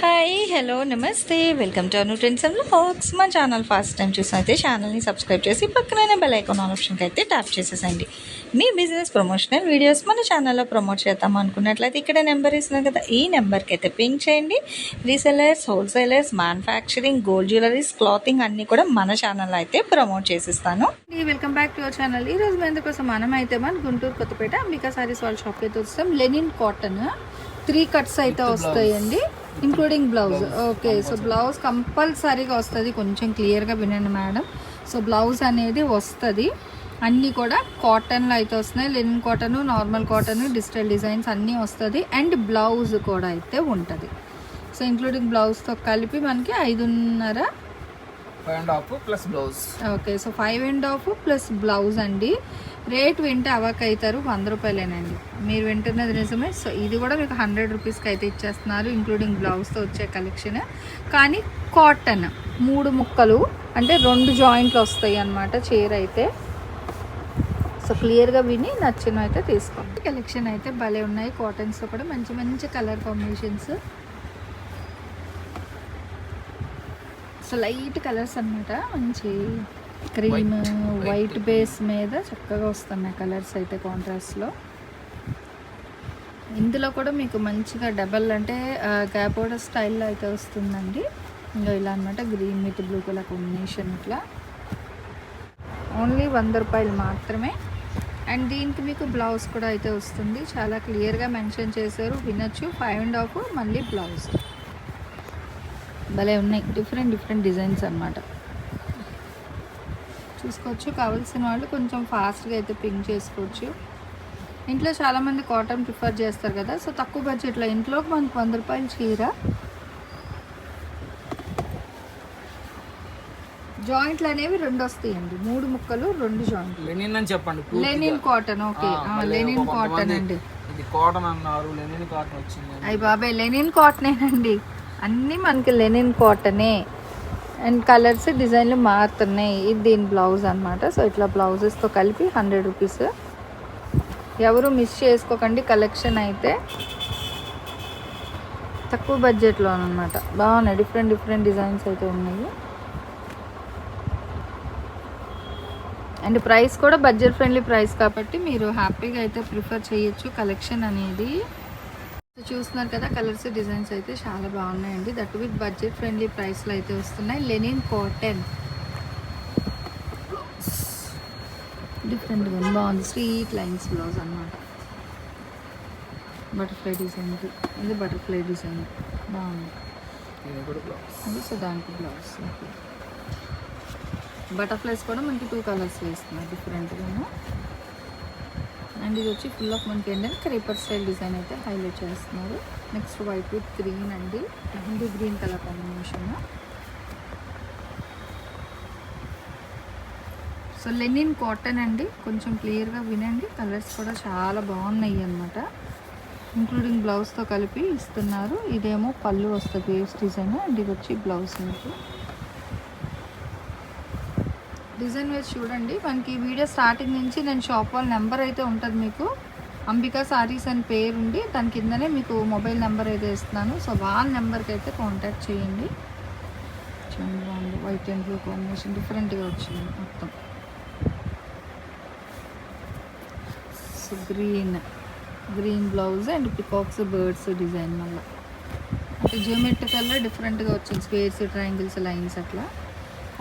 Hi hello నమస్తే welcome to Anu trends and vlogs మా channel first time చూసినైతే ఛానల్ని సబ్స్క్రైబ్ చేసి పక్కనే బెల్ ఐకాన్ ఆప్షన్కి అయితే ట్యాప్ చేసేసండి మీ బిజినెస్ ప్రమోషనల్ వీడియోస్ మన ఛానల్లో ప్రమోట్ చేద్దాం అనుకున్నట్లయితే ఇక్కడ నెంబర్ ఇస్తున్నాం కదా ఈ నెంబర్కి అయితే పింక్ చేయండి. Resellers wholesalers manufacturing gold jewelleries clothing అన్నీ కూడా మన ఛానల్లో అయితే promote చేసిస్తాను. Welcome back to our channel ఈ రోజు మీ అందుకోసం మనం అయితే మన గుంటూరు కొత్తపేట అంబికా సారీస్ వాళ్ళ షాప్కి అయితే వస్తాం. లెనిన్ కాటన్ త్రీ కట్స్ అయితే వస్తాయండి. Including blouse okay so blouse కంపల్సరీగా వస్తుంది. కొంచెం క్లియర్గా వినండి మేడం సో బ్లౌజ్ అనేది వస్తుంది. అన్నీ కూడా కాటన్లో అయితే వస్తున్నాయి. Linen cotton normal cotton digital designs అన్నీ వస్తుంది. అండ్ బ్లౌజ్ కూడా అయితే ఉంటుంది. సో ఇంక్లూడింగ్ బ్లౌజ్తో కలిపి మనకి ఐదున్నర five and half plus blouse okay so five and half plus blouse అండి. రేట్ వింటే అవాక్ అవుతారు వంద రూపాయలేనండి. మీరు వింటున్నది నిజమే. సో ఇది కూడా మీకు హండ్రెడ్ రూపీస్కి అయితే ఇచ్చేస్తున్నారు ఇంక్లూడింగ్ బ్లౌజ్తో వచ్చే కలెక్షన్. కానీ కాటన్ మూడు ముక్కలు అంటే రెండు జాయింట్లు వస్తాయి అన్నమాట చీర అయితే సో క్లియర్గా విని నచ్చినవి అయితే తీసుకోండి. కలెక్షన్ అయితే భలే ఉన్నాయి. కాటన్స్లో కూడా మంచి మంచి colour combinations. So light colours అనమాట మంచి క్రీమ్ వైట్ బేస్ మీద చక్కగా వస్తున్నాయి కలర్స్ అయితే కాంట్రాస్ట్లో ఇందులో కూడా మీకు మంచిగా డబల్ అంటే గ్యాపోడ స్టైల్లో అయితే వస్తుందండి. ఇంకా ఇలా అనమాట green with blue colour combination ఇట్లా. ఓన్లీ వంద రూపాయలు మాత్రమే. అండ్ దీనికి మీకు బ్లౌజ్ కూడా అయితే వస్తుంది. చాలా క్లియర్గా మెన్షన్ చేశారు. వినొచ్చు. ఫైవ్ అండ్ హాఫ్ మళ్ళీ బ్లౌజ్ భలే ఉన్నాయి. డిఫరెంట్ డిఫరెంట్ డిజైన్స్ అన్నమాట. చూసుకోవచ్చు. కావాల్సిన వాళ్ళు కొంచెం ఫాస్ట్గా అయితే పింక్ చేసుకోవచ్చు. ఇంట్లో చాలామంది కాటన్ ప్రిఫర్ చేస్తారు కదా సో తక్కువ బడ్జెట్లో ఇంట్లోకి మనకు వంద రూపాయలు చీర. జాయింట్లు అనేవి రెండు వస్తాయండి. మూడు ముక్కలు రెండు జాయింట్లు. లెనిన్ అని చెప్పండి. Linen cotton okay. Linen cotton అండి. ఇది కాటన్ అన్నారు లెనిన్ కాటన్ వచ్చింది. అయ్యి బాబాయ్ లెనిన్ కాటనేనండి. అన్నీ మనకి లెనిన్ కాటనే. అండ్ కలర్స్ డిజైన్లు మారుతున్నాయి. ఇది దీని బ్లౌజ్ అనమాట సో ఇట్లా బ్లౌజెస్తో కలిపి హండ్రెడ్ రూపీస్. ఎవరు మిస్ చేసుకోకండి కలెక్షన్ అయితే. తక్కువ బడ్జెట్లో అనమాట బాగున్నాయి. డిఫరెంట్ డిఫరెంట్ డిజైన్స్ అయితే ఉన్నాయి. అండ్ ప్రైస్ కూడా బడ్జెట్ ఫ్రెండ్లీ ప్రైస్ కాబట్టి మీరు హ్యాపీగా అయితే ప్రిఫర్ చేయొచ్చు కలెక్షన్ అనేది. చూస్తున్నారు కదా కలర్స్ డిజైన్స్ అయితే చాలా బాగున్నాయండి. దట్ విత్ బడ్జెట్ ఫ్రెండ్లీ ప్రైస్లో అయితే వస్తున్నాయి. Linen cotton. డిఫరెంట్గా బాగుంది. స్వీట్ లైన్స్ బ్లౌజ్ అనమాట బటర్ఫ్లై డిజైన్ ఇది బటర్ఫ్లై డిజైన్ బాగుంది. అది సో దానికి బ్లౌజ్ బటర్ఫ్లైస్ కూడా మనకి టూ కలర్స్ వేస్తున్నారు. డిఫరెంట్గాను అండ్ ఇది వచ్చి ఫుల్ ఆఫ్ మనకి ఏంటంటే క్రీపర్ స్టైల్ డిజైన్ అయితే హైలైట్ చేస్తున్నారు. నెక్స్ట్ వైట్ విత్ గ్రీన్ అండి. And green colour combination so linen cotton అండి. కొంచెం క్లియర్గా వినండి. కలర్స్ కూడా చాలా బాగున్నాయి అన్నమాట. ఇంక్లూడింగ్ బ్లౌజ్తో కలిపి ఇస్తున్నారు. ఇదేమో పళ్ళు వస్తుంది వేవ్స్ డిజైన్ అండ్ ఇది వచ్చి బ్లౌజ్ మీకు. డిజైన్ వేసి చూడండి. మనకి వీడియో స్టార్టింగ్ నుంచి నేను షాప్ వాళ్ళ నెంబర్ అయితే ఉంటుంది మీకు. అంబికా సారీస్ అని పేరు ఉండి దాని కిందనే మీకు మొబైల్ నెంబర్ అయితే ఇస్తున్నాను. సో వాళ్ళ నెంబర్కి అయితే కాంటాక్ట్ చేయండి. చూడండి బాగుంది వైట్ అండ్ బ్లూ కాంబినేషన్ డిఫరెంట్గా వచ్చింది మొత్తం. So green green blouse and peacocks birds design మళ్ళీ. అంటే జియోమెట్రికల్లో డిఫరెంట్గా వచ్చింది. స్క్వేర్స్ ట్రయాంగిల్స్ లైన్స్ అట్లా.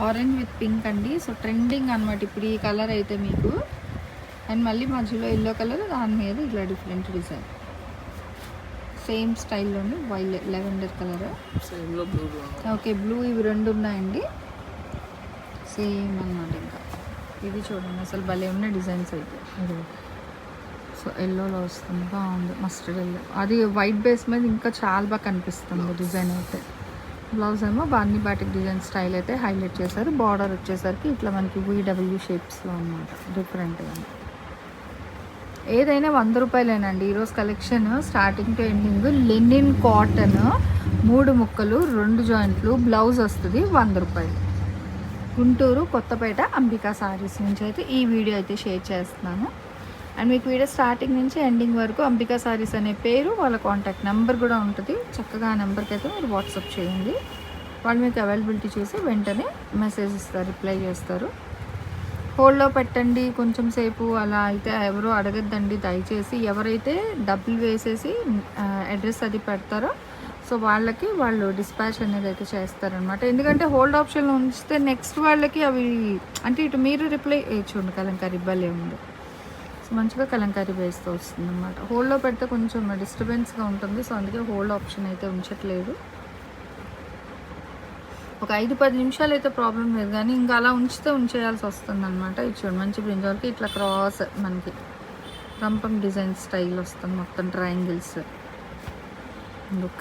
ఆరెంజ్ విత్ పింక్ అండి. సో ట్రెండింగ్ అనమాట ఇప్పుడు ఈ కలర్ అయితే మీకు. అండ్ మళ్ళీ మధ్యలో ఎల్లో కలర్ దాని మీద ఇట్లా డిఫరెంట్ డిజైన్. సేమ్ స్టైల్లోని వైల్ లెవెండర్ కలర్. ఓకే బ్లూ ఇవి రెండు ఉన్నాయండి. సేమ్ అన్నమాట ఇంకా. ఇది చూడండి అసలు భలే ఉన్న డిజైన్స్ అయితే. సో ఎల్లోలో వస్తుంది బాగుంది మస్టర్డ్ ఎల్లో అది వైట్ బేస్ మీద ఇంకా చాలా బాగా కనిపిస్తుంది డిజైన్ అయితే. బ్లౌజ్ ఏమో బాన్ని బాటిక్ డిజైన్ స్టైల్ అయితే హైలైట్ చేశారు. బార్డర్ వచ్చేసరికి ఇట్లా మనకి వీడబ్ల్యూ షేప్స్లో అనమాట డిఫరెంట్గా ఏదైనా వంద రూపాయలేనండి. ఈరోజు collection starting to ending linen cotton మూడు ముక్కలు రెండు జాయింట్లు బ్లౌజ్ వస్తుంది వంద రూపాయలు. గుంటూరు కొత్తపేట అంబికా సారీస్ నుంచి అయితే ఈ వీడియో అయితే షేర్ చేస్తున్నాను. అండ్ మీకు వీడియో స్టార్టింగ్ నుంచి ఎండింగ్ వరకు అంబికా సారీస్ అనే పేరు వాళ్ళ కాంటాక్ట్ నెంబర్ కూడా ఉంటుంది. చక్కగా ఆ నెంబర్కి అయితే మీరు వాట్సాప్ చేయండి. వాళ్ళు మీకు అవైలబిలిటీ చూసి వెంటనే మెసేజ్ ఇస్తారు రిప్లై చేస్తారు. హోల్డ్లో పెట్టండి కొంచెం సేపు అలా అయితే ఎవరు అడగద్దండి. దయచేసి ఎవరైతే డబ్బులు వేసేసి అడ్రస్ అది పెడతారో సో వాళ్ళకి వాళ్ళు డిస్పాచ్ అనేది అయితే చేస్తారనమాట ఎందుకంటే హోల్డ్ ఆప్షన్లో ఉంచితే నెక్స్ట్ వాళ్ళకి అవి అంటే ఇటు మీరు రిప్లై చూడండి కలంకారీ ఇబ్బంది ఉంది. సో మంచిగా కలంకారీ వేస్తూ వస్తుంది అనమాట హోల్డ్లో పెడితే కొంచెం డిస్టర్బెన్స్గా ఉంటుంది. సో అందుకే హోల్డ్ ఆప్షన్ అయితే ఉంచట్లేదు. ఒక ఐదు పది నిమిషాలు అయితే ప్రాబ్లం లేదు. కానీ ఇంకా అలా ఉంచితే ఉంచేయాల్సి వస్తుంది అనమాట ఇది చూడండి మంచి బ్రింజాల్కి ఇట్లా క్రాస్ మనకి రంపం డిజైన్ స్టైల్ వస్తుంది మొత్తం ట్రయాంగిల్స్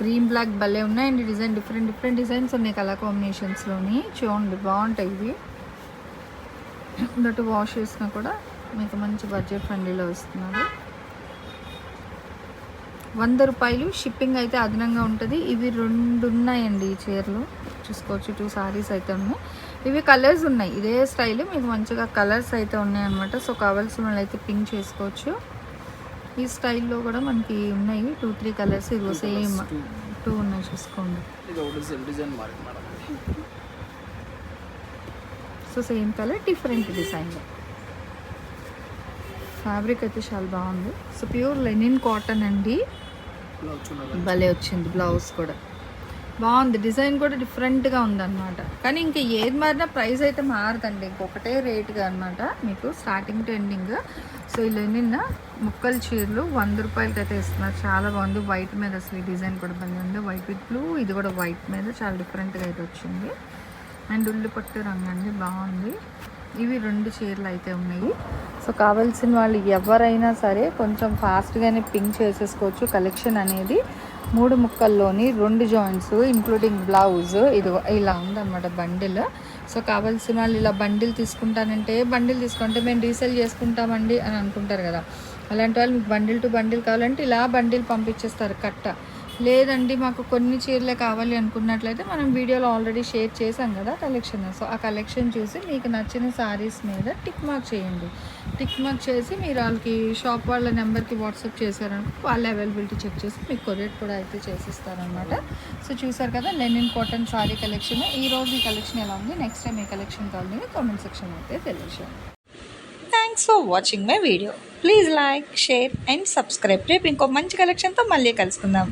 క్రీమ్ బ్లాక్ భలే ఉన్నాయండి డిజైన్ డిఫరెంట్ డిఫరెంట్ డిజైన్స్ ఉన్నాయి కలర్ కాంబినేషన్స్లోని చూడండి బాగుంటాయి ఇవి. దట్ వాష్ చేసినా కూడా మీకు మంచి బడ్జెట్ ఫ్రెండ్లీలో ఇస్తున్నారు. వంద రూపాయలు షిప్పింగ్ అయితే అదనంగా ఉంటుంది. ఇవి రెండు ఉన్నాయండి ఈ చీరలు చూసుకోవచ్చు టూ సారీస్ అయితే ఉన్నాయి. ఇవి కలర్స్ ఉన్నాయి. ఇదే స్టైల్ మీకు మంచిగా కలర్స్ అయితే ఉన్నాయి అనమాట సో కావాల్సిన వాళ్ళు అయితే పింక్ చేసుకోవచ్చు. ఈ స్టైల్లో కూడా మనకి ఉన్నాయి. టూ త్రీ కలర్స్ ఇదిగో సేమ్ టూ ఉన్నాయి చూసుకోండి. ఇది so same colour different design fabric అయితే చాలా బాగుంది. సో ప్యూర్ లెనిన్ కాటన్ అండి. భలే వచ్చింది బ్లౌజ్ కూడా. బాగుంది. డిజైన్ కూడా డిఫరెంట్గా ఉందన్నమాట. కానీ ఇంకా ఏది మారినా ప్రైస్ అయితే మారదండి. ఇంకొకటే రేట్గా అనమాట మీకు స్టార్టింగ్ టు ఎండింగ్ సో ఇలా నిన్న ముక్కలు చీరలు వంద రూపాయలకి అయితే ఇస్తున్నారు. చాలా బాగుంది. వైట్ మీద అసలు ఈ డిజైన్ కూడా భలే ఉంది. White with blue. ఇది కూడా వైట్ మీద చాలా డిఫరెంట్గా అయితే వచ్చింది. అండ్ ఉల్లిపట్టు రంగు అండి. బాగుంది. ఇవి రెండు చీరలు అయితే ఉన్నాయి. సో కావాల్సిన వాళ్ళు ఎవరైనా సరే కొంచెం ఫాస్ట్గానే పింక్ చేసేసుకోవచ్చు. కలెక్షన్ అనేది మూడు ముక్కల్లోని రెండు జాయింట్స్ ఇంక్లూడింగ్ బ్లౌజ్ ఇది ఇలా ఉందన్నమాట బండిల్ సో కావాల్సిన వాళ్ళు ఇలా బండిల్ తీసుకుంటానంటే బండిల్ తీసుకుంటే మేము రీసేల్ చేసుకుంటామండి అని అనుకుంటారు కదా. అలాంటి వాళ్ళు మీకు బండిల్ టు బండిల్ కావాలంటే ఇలా బండిల్ పంపించేస్తారు కట్ట. లేదండి మాకు కొన్ని చీరలే కావాలి అనుకున్నట్లయితే మనం వీడియోలో ఆల్రెడీ షేర్ చేసాం కదా కలెక్షన్ సో ఆ కలెక్షన్ చూసి మీకు నచ్చిన శారీస్ మీద టిక్ మార్క్ చేయండి. టిక్ మార్క్ చేసి మీరు వాళ్ళకి షాప్ వాళ్ళ నెంబర్కి వాట్సాప్ చేశారనుకో వాళ్ళ అవైలబిలిటీ చెక్ చేసి మీకు కొరియర్ కూడా అయితే చేసిస్తారనమాట సో చూసారు కదా లెనిన్ కాటన్ సారీ కలెక్షన్ ఈ రోజు ఈ కలెక్షన్ ఎలా ఉంది? నెక్స్ట్ టైం ఈ కలెక్షన్ కావాలని కామెంట్ సెక్షన్ అయితే తెలియజేయండి. Thanks for watching my video please like share and subscribe రేపు ఇంకో మంచి కలెక్షన్తో మళ్ళీ కలుసుకుందాం.